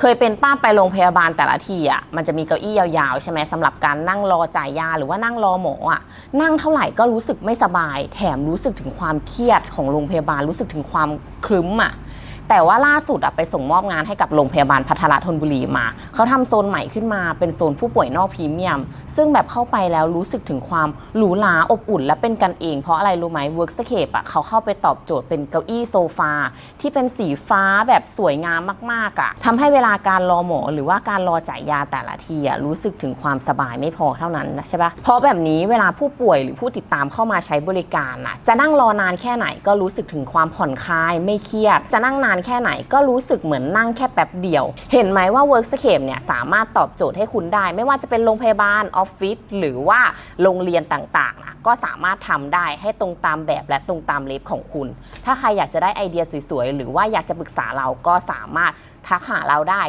เคยเป็นป้าไปโรงพยาบาลแต่ละทีอะมันจะมีเก้าอี้ยาวๆ ใช่ไหมสำหรับการนั่งรอจ่ายยาหรือว่านั่งรอหมออะนั่งเท่าไหร่ก็รู้สึกไม่สบาย แถมรู้สึกถึงความเครียดของโรงพยาบาลรู้สึกถึงความครึ้มอะแต่ว่าล่าสุดอะไปส่งมอบงานให้กับโรงพยาบาลพัทรธนบุรีมา เขาทำโซนใหม่ขึ้นมาเป็นโซนผู้ป่วยนอกพรีเมียม ซึ่งแบบเข้าไปแล้วรู้สึกถึงความหรูหราอบอุ่นและเป็นกันเอง เพราะอะไรรู้ไหม Workscape อะเขาเข้าไปตอบโจทย์เป็นเก้าอี้โซฟาที่เป็นสีฟ้าแบบสวยงามมากๆอะทำให้เวลาการรอหมอหรือว่าการรอจ่ายยาแต่ละทีอะรู้สึกถึงความสบายไม่พอเท่านั้นนะใช่ปะเพราะแบบนี้เวลาผู้ป่วยหรือผู้ติดตามเข้ามาใช้บริการนะจะนั่งรอนานแค่ไหนก็รู้สึกถึงความผ่อนคลายไม่เครียด จะนั่งนานแค่ไหนก็รู้สึกเหมือนนั่งแค่แป๊บเดียว เห็นไหมว่า Workscape เนี่ยสามารถตอบโจทย์ให้คุณได้ ไม่ว่าจะเป็นโรงพยาบาลออฟฟิศหรือว่าโรงเรียนต่างๆนะก็สามารถทำได้ให้ตรงตามแบบและตรงตามเลฟของคุณ ถ้าใครอยากจะได้ไอเดียสวยๆ หรือว่าอยากจะปรึกษาเราก็สามารถทักหาเราได้